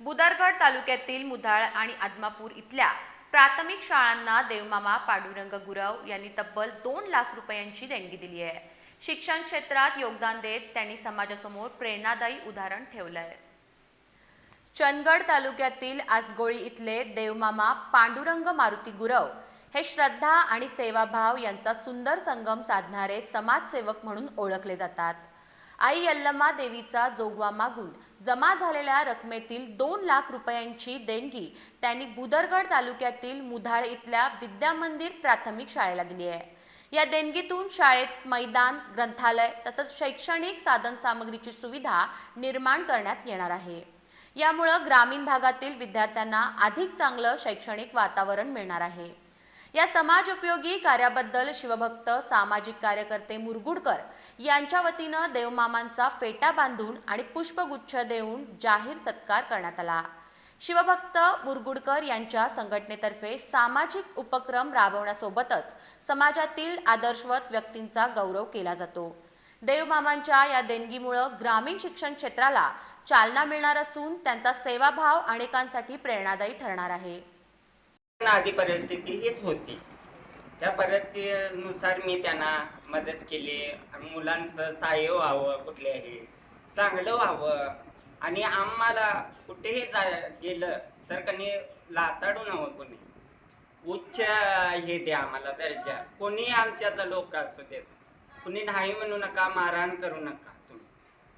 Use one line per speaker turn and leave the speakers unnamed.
बुदारगड तालुक्यातील मुधाळ आणि आदमापूर इथल्या प्राथमिक शाळांना देवमामा पांडुरंग गुरव यांनी तब्बल दोन लाख रुपयांची देणगी दिली आहे. शिक्षण क्षेत्रात योगदान देत त्यांनी समाजासमोर प्रेरणादायी उदाहरण ठेवलं आहे चंदगड तालुक्यातील आसगोळी इथले देवमामा पांडुरंग मारुती गुरव हे श्रद्धा आणि सेवाभाव यांचा सुंदर संगम साधणारे समाजसेवक म्हणून ओळखले जातात. आई यल्लमा देवीचा जोगवा मागून जमा झालेल्या रकमेतील दोन लाख रुपयांची देणगी त्यांनी भुदरगड तालुक्यातील मुधाळ इथल्या विद्यामंदिर प्राथमिक शाळेला दिली आहे. या देणगीतून शाळेत मैदान ग्रंथालय तसंच शैक्षणिक साधनसामग्रीची सुविधा निर्माण करण्यात येणार आहे. यामुळं ग्रामीण भागातील विद्यार्थ्यांना अधिक चांगलं शैक्षणिक वातावरण मिळणार आहे. या समाज उपयोगी कार्याबद्दल शिवभक्त सामाजिक कार्यकर्ते मुरगुडकर यांच्या वतीनं देवमामांचा फेटा बांधून आणि पुष्पगुच्छ देऊन जाहीर सत्कार करण्यात आला. शिवभक्त मुरगुडकर यांच्या संघटनेतर्फे सामाजिक उपक्रम राबवण्यासोबतच समाजातील आदर्शवत व्यक्तींचा गौरव केला जातो. देवमामांच्या या देणगीमुळं ग्रामीण शिक्षण क्षेत्राला चालना मिळणार असून त्यांचा सेवाभाव अनेकांसाठी प्रेरणादायी ठरणार आहे.
आधी परिस्थिती हीच होती. त्या परिस्थितीनुसार मी त्यांना मदत केली. मुलांचं सहाय्य व्हावं कुठल्याही चांगलं व्हावं. आणि आम्हाला कुठेही जा गेलं तर कणी लाताडू नवं कोणी. उच्च हे द्या आम्हाला दर्जा. कोणी आमच्यातला लोक असू देत. कुणी नाही म्हणू नका मारहाण करू नका.